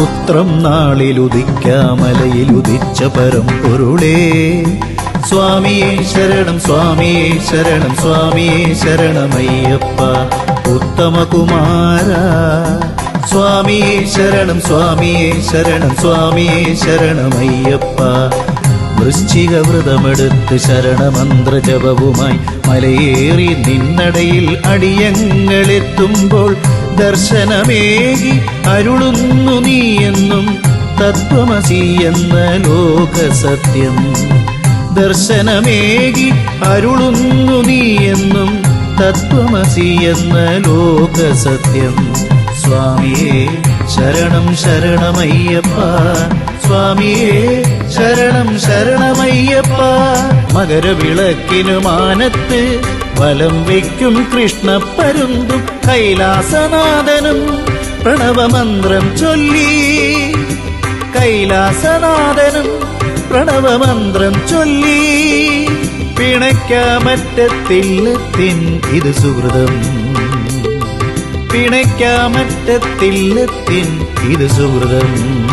പുത്രം നാളിലുദിക്കാമലയിലുദിച്ച പരം പൊരുളേ സ്വാമിയെ ശരണം സ്വാമിയെ ശരണം സ്വാമിയെ ശരണമയ്യപ്പ ഉത്തമകുമാര. സ്വാമിയെ ശരണം സ്വാമിയെ ശരണം സ്വാമിയെ ശരണമയ്യപ്പ. വൃശ്ചിക വ്രതമെടുത്ത് ശരണമന്ത്ര ജപവുമായി മലയേറി നിന്നടയിൽ അടിയങ്ങളെത്തുമ്പോൾ ദർശനമേകി അരുളുന്നു നീ എന്നും തത്വമസി എന്ന ലോകസത്യം. ദർശനമേകി അരുളുന്നു നീ എന്നും തത്വമസി എന്ന ലോകസത്യം. സ്വാമിയേ ശരണം ശരണമയ്യപ്പ. സ്വാമിയേ ശരണം ശരണമയ്യപ്പ. മകരവിളക്കിനു മാനത്ത് വലം വയ്ക്കും കൃഷ്ണപ്പരുന്തും കൈലാസനാഥനും പ്രണവമന്ത്രം ചൊല്ലി. കൈലാസനാഥനും പ്രണവമന്ത്രം ചൊല്ലി. പിണയ്ക്കാമറ്റത്തില്ലത്തിൻ ഇത് സുഹൃതം. പിണയ്ക്കാമറ്റത്തില്ലത്തിൻ ഇത് സുഹൃതം.